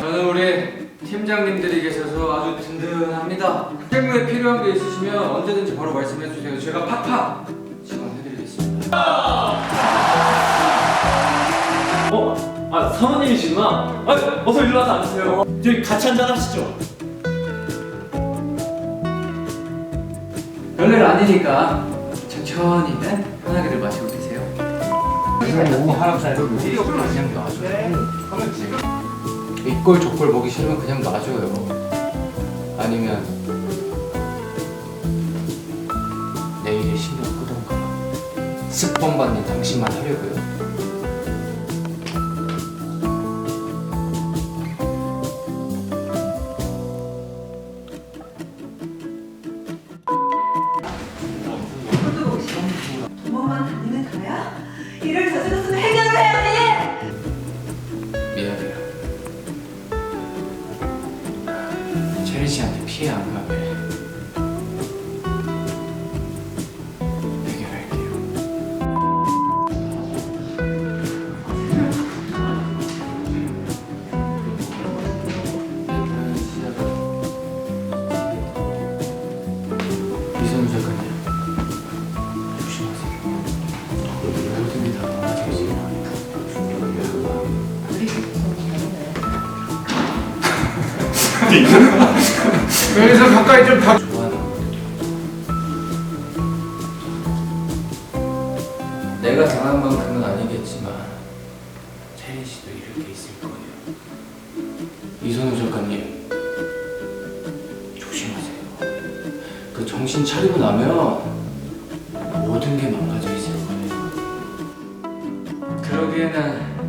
저는 우리 팀장님들이 계셔서 아주 든든합니다. 실무에 필요한 게 있으시면 언제든지 바로 말씀해 주세요. 제가 팍팍 지원해드리겠습니다. 어? 아 사모님이시구나. 아 어서 일로 와서 앉으세요. 저희 같이 한잔 하시죠. 별일 아니니까 천천히 네? 편하게들 마시고 드세요. 너무 놔줘요. 이꼴 저꼴 보기 싫으면 그냥 놔줘요. 아니면 내 일에 신경 끄던가 습관 받는 당신만 하려고요. 일을 저질렀으면 해결을 해야지! 미안해요. 체리 씨한테 피해 안 가게 여기서 가까이 좀 가. 좋아하는 내가 당한 만큼은 아니겠지만 채린 씨도 이럴 게 있을 거예요. 이선우 작가님 조심하세요. 그 정신 차리고 나면 모든 게 망가져 있을 거예요. 그러기에는